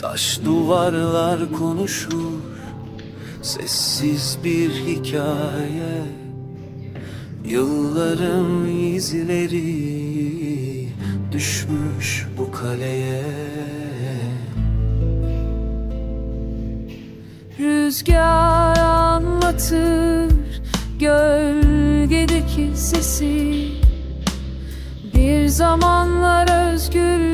Taş duvarlar konuşur Sessiz bir hikaye. Yılların izleri Düşmüş bu kaleye. Rüzgar anlatır gölgedeki sesi. Bir zamanlar özgürlüğün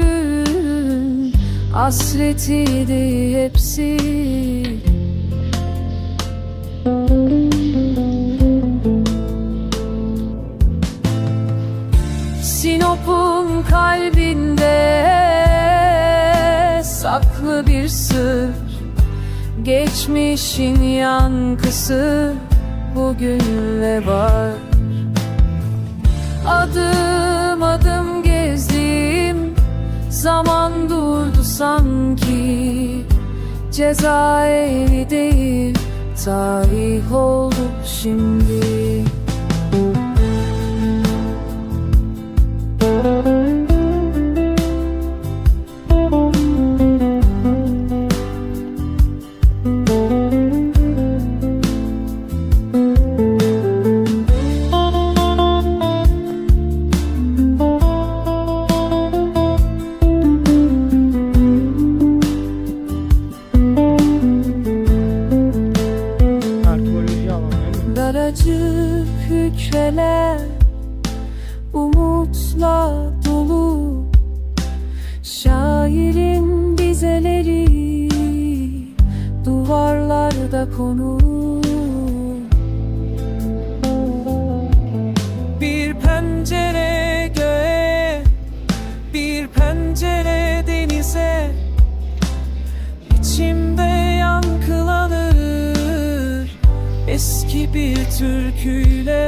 hasretiydi hepsi. Sinop'un kalbinde saklı bir sır. Geçmişin yankısı bugünle var. Adım adım gezdim Zaman sanki Cezaevi değil Tarih oldu şimdi Hükmeler Umutla dolu. Şairin dizeleri Duvarlarda konu Bir pencere göğe Bir pencere denize Eski bir türküyle.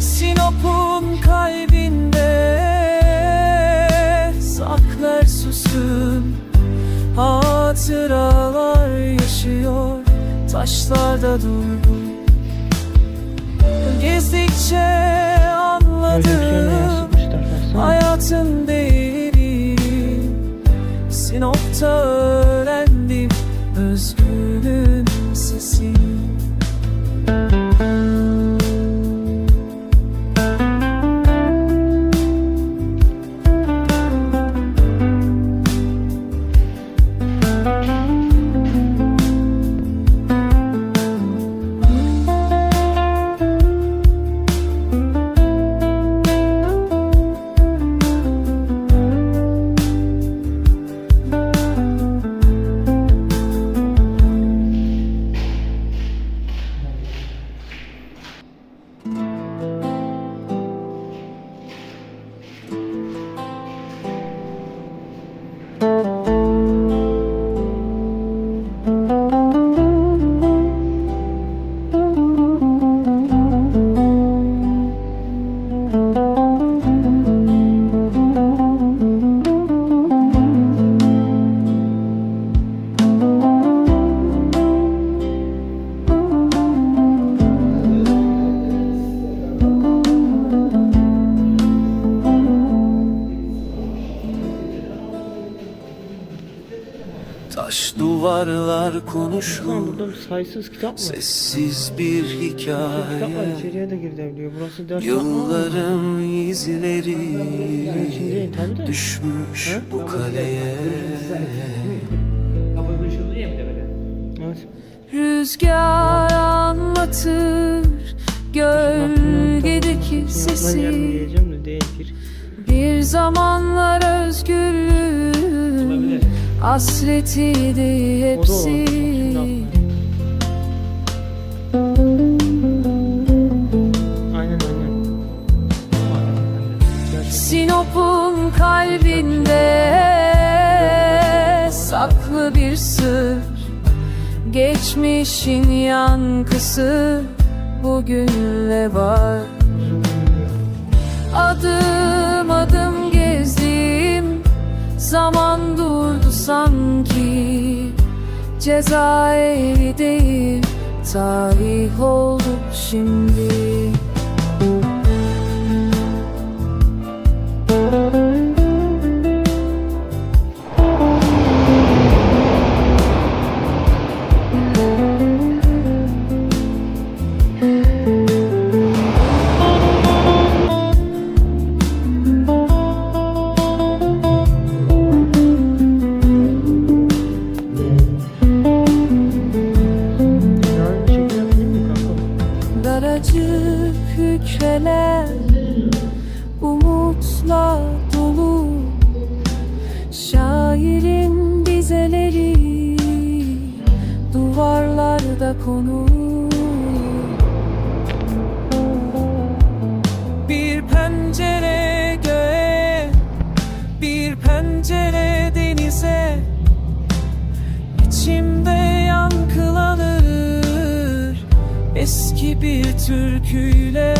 Sinop'un kalbinde saklar susum Hatıralar yaşıyor taşlarda durdu Gezdikçe Öyle anladım hayatın değeri Sinop'ta öğrendim. Özgürlüğün sesi Taş duvarlar konuşur burada sayısız kitap var. Sessiz bir Kitap var hikaye içeriye de girebiliyor. Burası ders Yılların izleri. Düşmüş Ha? bu kaleye. Rüzgar anlatır gölgedeki sesi. Bir zamanlar özgürlüğün hasretiydi hepsi. Sinop'un kalbinde saklı bir sır. Geçmişin yankısı bugünle var Cezaevi değil. Tarih oldu şimdi geceler umutla dolu. Şairin dizeleri duvarlarda konur. Eski bir türküyle